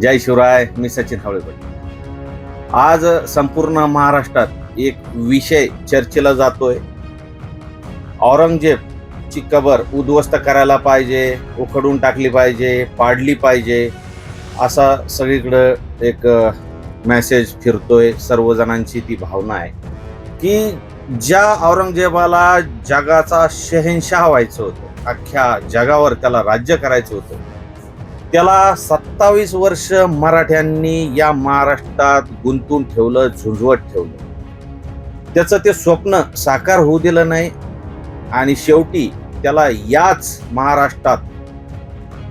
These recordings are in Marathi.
जय शिवराय मी सचिन हावळेकर. आज संपूर्ण महाराष्ट्रात एक विषय चर्चेला जातोय. औरंगजेबची कबर उद्ध्वस्त करायला पाहिजे उखडून टाकली पाहिजे पाडली पाहिजे असा सगळीकडं एक मेसेज फिरतोय सर्वजणांची ती भावना आहे. की ज्या औरंगजेबाला जगाचा शहेनशाह व्हायचं होतं अख्ख्या जगावर त्याला राज्य करायचं होतं त्याला सत्तावीस वर्ष मराठ्यांनी या महाराष्ट्रात गुंतून ठेवलं झुंजवत ठेवलं. त्याचं ते स्वप्न साकार होऊ दिलं नाही आणि शेवटी त्याला याच महाराष्ट्रात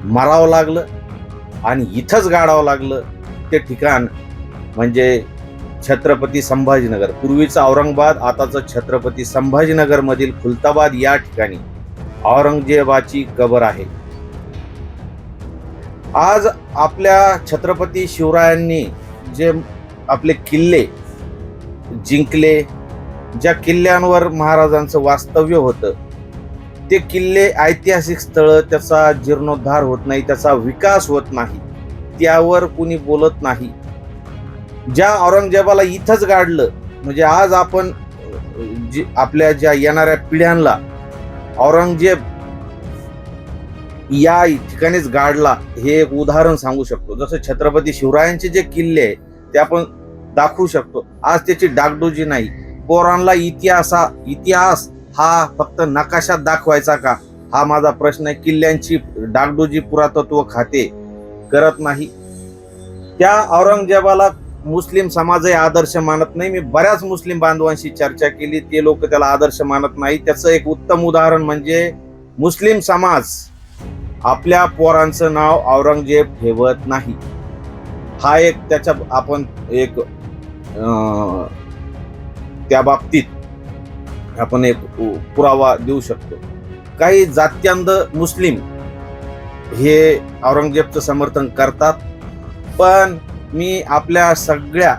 मरावं लागलं आणि इथंच गाडावं लागलं. ते ठिकाण म्हणजे छत्रपती संभाजीनगर. पूर्वीचं औरंगाबाद आताचं छत्रपती संभाजीनगरमधील खुलताबाद या ठिकाणी औरंगजेबाची कबर आहे. आज आपल्या छत्रपती शिवरायांनी जे आपले किल्ले जिंकले ज्या किल्ल्यांवर महाराजांचं वास्तव्य होतं ते किल्ले ऐतिहासिक स्थळं त्याचा जीर्णोद्धार होत नाही त्याचा विकास होत नाही त्यावर कुणी बोलत नाही. ज्या औरंगजेबाला इथंच गाडलं म्हणजे आज आपण जी आपल्या ज्या येणाऱ्या पिढ्यांना औरंगजेब या ठिकाणीच गाडला हे एक उदाहरण सांगू शकतो. जसं छत्रपती शिवरायांचे जे किल्ले आहे ते आपण दाखवू शकतो. आज त्याची डागडुजी नाही. पोरांना इतिहासा इतिहास हा फक्त नकाशात दाखवायचा का? हा माझा प्रश्न आहे. किल्ल्यांची डागडुजी पुरातत्व खाते करत नाही. त्या औरंगजेबाला मुस्लिम समाजही आदर्श मानत नाही. मी बऱ्याच मुस्लिम बांधवांशी चर्चा केली. ते लोक त्याला आदर्श मानत नाही. त्याचं एक उत्तम उदाहरण म्हणजे मुस्लिम समाज आपल्या पोरांचं नाव औरंगजेब ठेवत नाही. हा एक त्याच्या आपण एक त्या बाबतीत आपण एक पुरावा देऊ शकतो. काही जात्यांध मुस्लिम हे औरंगजेबचं समर्थन करतात पण मी आपल्या सगळ्या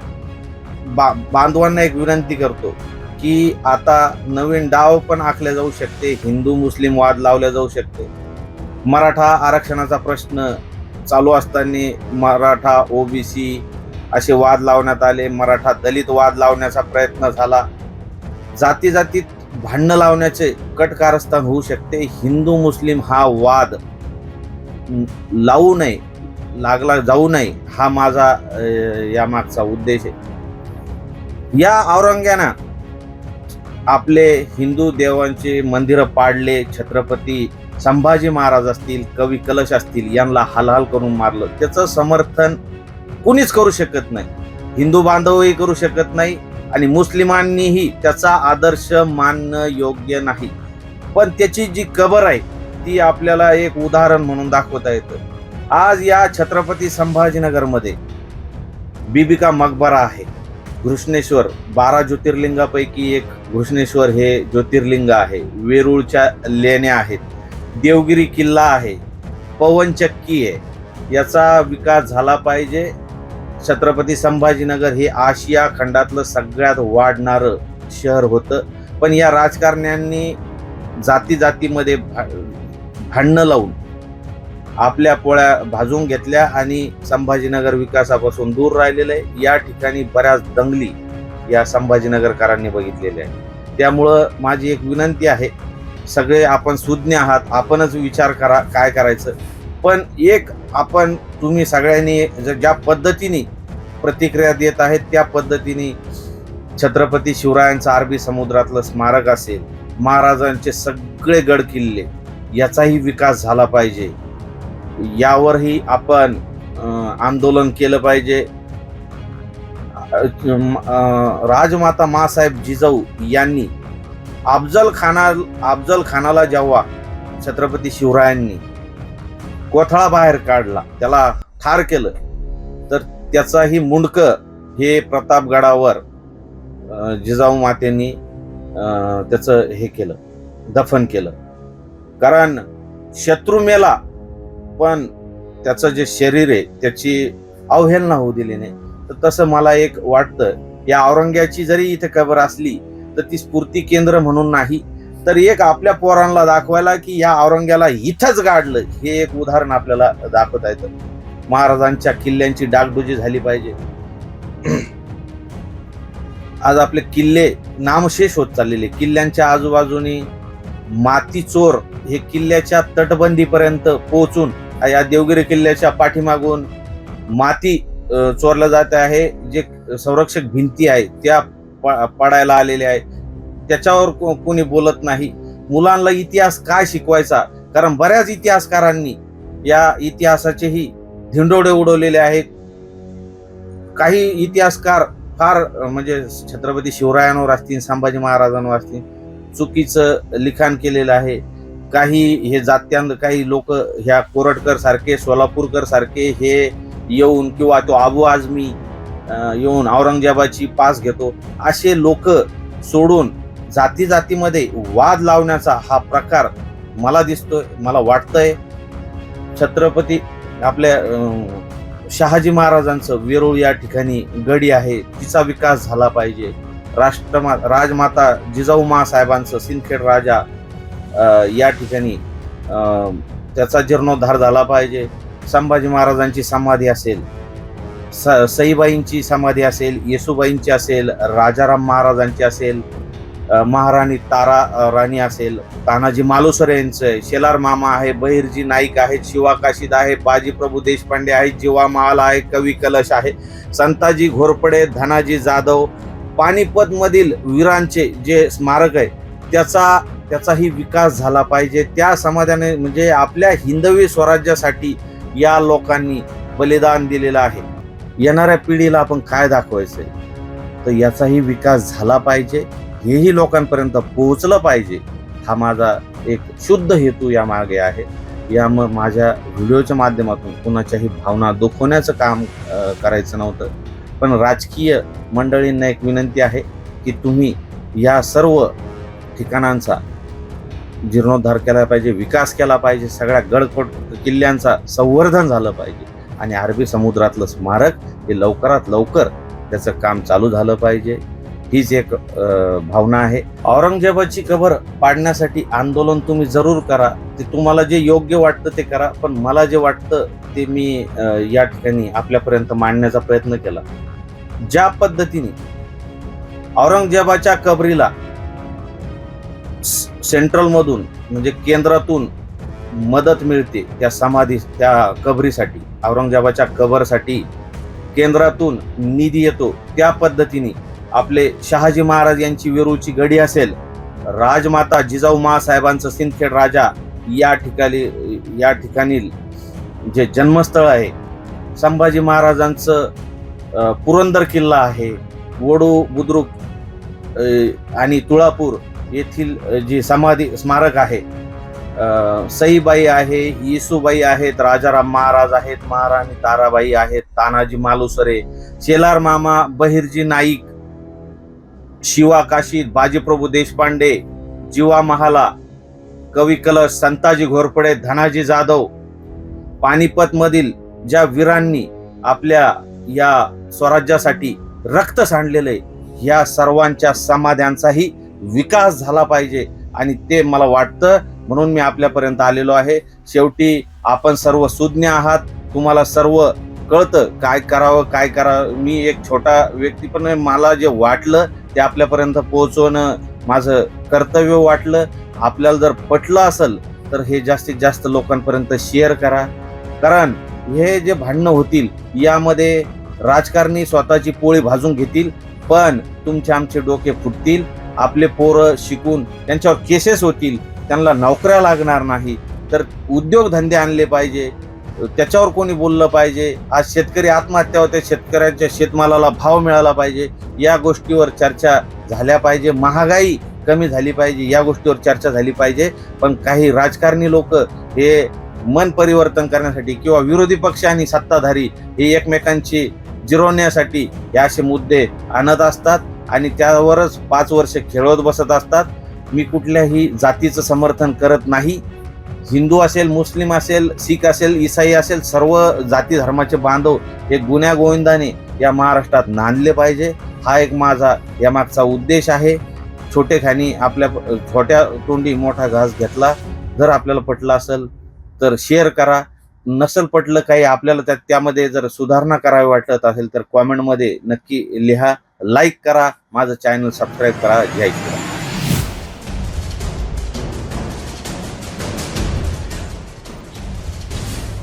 बा बांधवांना एक विनंती करतो की आता नवीन डाव पण आखले जाऊ शकते हिंदू मुस्लिम वाद लावले जाऊ शकते. मराठा आरक्षणाचा प्रश्न चालू असताना मराठा ओबीसी असे वाद लावण्यात आले मराठा दलित वाद लावण्याचा प्रयत्न झाला. जाती जातीत भांडणं लावण्याचे कट कारस्थान होऊ शकते. हिंदू मुस्लिम हा वाद लावू नये लागला जाऊ नये हा माझा यामागचा उद्देश आहे. या औरंग्यानं आपले हिंदू देवांचे मंदिरं पाडले छत्रपती संभाजी महाराज असतील कवी कलश असतील यांना हालहाल करून मारलं. त्याचं समर्थन कुणीच करू शकत नाही. हिंदू बांधवही करू शकत नाही आणि मुस्लिमांनीही त्याचा आदर्श मानणं योग्य नाही. पण त्याची जी कबर आहे ती आपल्याला एक उदाहरण म्हणून दाखवता येतं. आज या छत्रपती संभाजीनगरमध्ये बिबिका मकबरा आहे. घृष्णेश्वर बारा ज्योतिर्लिंगापैकी एक घृष्णेश्वर हे ज्योतिर्लिंग आहे. वेरूळच्या लेण्या आहेत. देवगिरी किल्ला आहे. पवनचक्की आहे. याचा विकास झाला पाहिजे. छत्रपती संभाजीनगर हे आशिया खंडातलं सगळ्यात वाढणारं शहर होतं. पण या राजकारण्यांनी जाती जातीमध्ये भा- भांडणं लावून आपल्या पोळ्या भाजून घेतल्या आणि संभाजीनगर विकासापासून दूर राहिलेलं आहे. या ठिकाणी बऱ्याच दंगली या संभाजीनगरकरांनी बघितलेल्या आहे त्यामुळं माझी एक विनंती आहे सगळे आपण सुज्ञ आहात आपणच विचार करा काय करायचं. पण एक आपण तुम्ही सगळ्यांनी ज्या पद्धतीने प्रतिक्रिया देत आहेत त्या पद्धतीने छत्रपती शिवरायांचं अरबी समुद्रातलं स्मारक असेल महाराजांचे सगळे गड किल्ले याचाही विकास झाला पाहिजे. यावरही आपण आंदोलन केलं पाहिजे. राजमाता मासाहेब जिजाऊ यांनी अफजल खाना अफजल खानाला जेव्हा छत्रपती शिवरायांनी कोथळा बाहेर काढला त्याला ठार केलं तर त्याचाही मुंडक हे प्रतापगडावर जिजाऊ मातेंनी त्याचं हे केलं दफन केलं. कारण शत्रू मेला पण त्याचं जे शरीर आहे त्याची अवहेलना होऊ दिली नाही. तर तसं मला एक वाटतं या औरंग्याची जरी इथे कबर असली तर ती स्फूर्ती केंद्र म्हणून नाही. तर एक आपल्या पोरांना दाखवायला की या औरंग्याला इथंच गाडलं हे एक उदाहरण आपल्याला दाखवता येतं. महाराजांच्या किल्ल्यांची डागडुजी झाली पाहिजे. आज आपले किल्ले नामशेष होत चाललेले किल्ल्यांच्या आजूबाजूनी माती चोर हे किल्ल्याच्या तटबंदीपर्यंत पोहोचून या देवगिरी किल्ल्याच्या पाठीमागून माती चोरला चोरलं जात आहे. जे संरक्षक भिंती आहे त्या प- पाडायला आलेले आहे. त्याच्यावर कोणी बोलत नाही. मुलांना इतिहास काय शिकवायचा? कारण बऱ्याच इतिहासकारांनी या इतिहासाचेही धिंडोडे उडवलेले आहेत. काही इतिहासकार फार म्हणजे छत्रपती शिवरायांवर असतील संभाजी महाराजांवर असतील चुकीचं लिखाण केलेलं आहे. काही हे जात्यांत काही लोक ह्या कोरटकर सारखे सोलापूरकर सारखे हे येऊन किंवा तो आबू आझमी येऊन औरंगजेबाची पास घेतो असे लोक सोडून जाती जातीमध्ये वाद लावण्याचा हा प्रकार मला दिसतोय मला वाटतंय. छत्रपती आपल्या शहाजी महाराजांचं वेरूळ या ठिकाणी गडी आहे तिचा विकास झाला पाहिजे. राष्ट्रमा राजमाता जिजाऊ साहेबांचं सिंदखेड राजा या ठिकाणी त्याचा जीर्णोद्धार झाला पाहिजे. संभाजी महाराजांची समाधी असेल स सईबाईंची समाधी असेल येसुबाईंची असेल राजाराम महाराजांची असेल महाराणी तारा राणी असेल तानाजी मालुसरे यांचं आहे शेलार मामा आहे बहिरजी नाईक आहेत शिवा काशीद आहे बाजीप्रभू देशपांडे आहेत जीवा महाल आहे कवी कलश आहे संताजी घोरपडे धनाजी जाधव पानिपतमधील वीरांचे जे स्मारक आहे त्याचा त्याचाही विकास झाला पाहिजे. त्या समाजाने म्हणजे आपल्या हिंदवी स्वराज्यासाठी या लोकांनी बलिदान दिलेलं आहे. येणाऱ्या पिढीला आपण काय दाखवायचं आहे तर याचाही विकास झाला पाहिजे. हेही लोकांपर्यंत पोहोचलं पाहिजे. हा माझा एक शुद्ध हेतू या मागे आहे. या मग माझ्या व्हिडिओच्या माध्यमातून कुणाच्याही भावना दुखवण्याचं काम करायचं नव्हतं. पण राजकीय मंडळींना एक विनंती आहे की तुम्ही या सर्व ठिकाणांचा जीर्णोद्धार केला पाहिजे विकास केला पाहिजे सगळ्या गडकोट किल्ल्यांचा संवर्धन झालं पाहिजे. आणि अरबी समुद्रातलं स्मारक हे लवकरात लवकर त्याचं काम चालू झालं पाहिजे. हीच एक भावना आहे. औरंगजेबाची कबर पाडण्यासाठी आंदोलन तुम्ही जरूर करा. ते तुम्हाला जे योग्य वाटतं ते करा पण मला जे वाटतं ते मी या ठिकाणी आपल्यापर्यंत मांडण्याचा प्रयत्न केला. ज्या पद्धतीने औरंगजेबाच्या कबरीला सेंट्रलमधून म्हणजे केंद्रातून मदत मिळते त्या समाधी त्या कबरीसाठी औरंगजेबाच्या कबरसाठी. केंद्रातून निधी येतो त्या पद्धतीने. आपले शहाजी महाराज यांची वेरूळची गडी असेल राजमाता जिजाऊ महासाहेबांचं सिंदखेड राजा या ठिकाणी या ठिकाणी जे जन्मस्थळ आहे संभाजी महाराजांचं पुरंदर किल्ला आहे वडू बुद्रुक आणि तुळापूर येथील जी समाधी स्मारक आहे सईबाई आहे येसुबाई आहेत राजाराम महाराज आहेत महाराणी ताराबाई आहेत तानाजी मालुसरे शेलार मामा बहिरजी नाईक शिवा काशी बाजीप्रभू देशपांडे जीवा महाला कवी कलश संताजी घोरपडे धनाजी जाधव पानिपतमधील ज्या वीरांनी आपल्या या स्वराज्यासाठी रक्त सांडलेलं आहे या सर्वांच्या समाध्यांचाही विकास झाला पाहिजे आणि ते मला वाटतं म्हणून मी आपल्यापर्यंत आलेलो आहे. शेवटी आपण सर्व सुज्ञ आहात. तुम्हाला सर्व कळतं काय करावं काय करावं. मी एक छोटा व्यक्ती पण मला जे वाटलं ते आपल्यापर्यंत पोहोचवणं माझं कर्तव्य वाटलं. आपल्याला जर पटलं असेल तर हे जास्तीत जास्त लोकांपर्यंत शेअर करा. कारण हे जे भांडणं होतील यामध्ये राजकारणी स्वतःची पोळी भाजून घेतील पण तुमचे आमचे डोके फुटतील. आपले पोरं शिकून त्यांच्यावर केसेस होतील त्यांना नोकऱ्या लागणार नाही तर उद्योगधंदे आणले पाहिजे त्याच्यावर कोणी बोललं पाहिजे आज शेतकरी आत्महत्या होते शेतकऱ्यांच्या शेतमालाला भाव मिळाला पाहिजे या गोष्टीवर चर्चा झाल्या पाहिजे महागाई कमी झाली पाहिजे या गोष्टीवर चर्चा झाली पाहिजे पण काही राजकारणी लोक हे मन परिवर्तन करण्यासाठी किंवा विरोधी पक्ष आणि सत्ताधारी हे एकमेकांची जिरवण्यासाठी हे असे मुद्दे आणत असतात. आणि त्यावरच पाच वर्ष खेळवत बसत असतात. मी कुठल्याही जातीचं समर्थन करत नाही. हिंदू असेल मुस्लिम असेल शीख असेल इसाई असेल सर्व जाती धर्माचे बांधव हे गुन्ह्या गोविंदाने या महाराष्ट्रात नांदले पाहिजे. हा एक माझा यामागचा उद्देश आहे. छोटेखानी आपल्या छोट्या तोंडी मोठा घास घेतला. जर आपल्याला पटलं असेल तर शेअर करा. नसेल पटलं काही आपल्याला त्यात त्यामध्ये जर सुधारणा करावी वाटत असेल तर कॉमेंटमध्ये नक्की लिहा. लाईक करा माझं चॅनल सबस्क्राईब करा. जय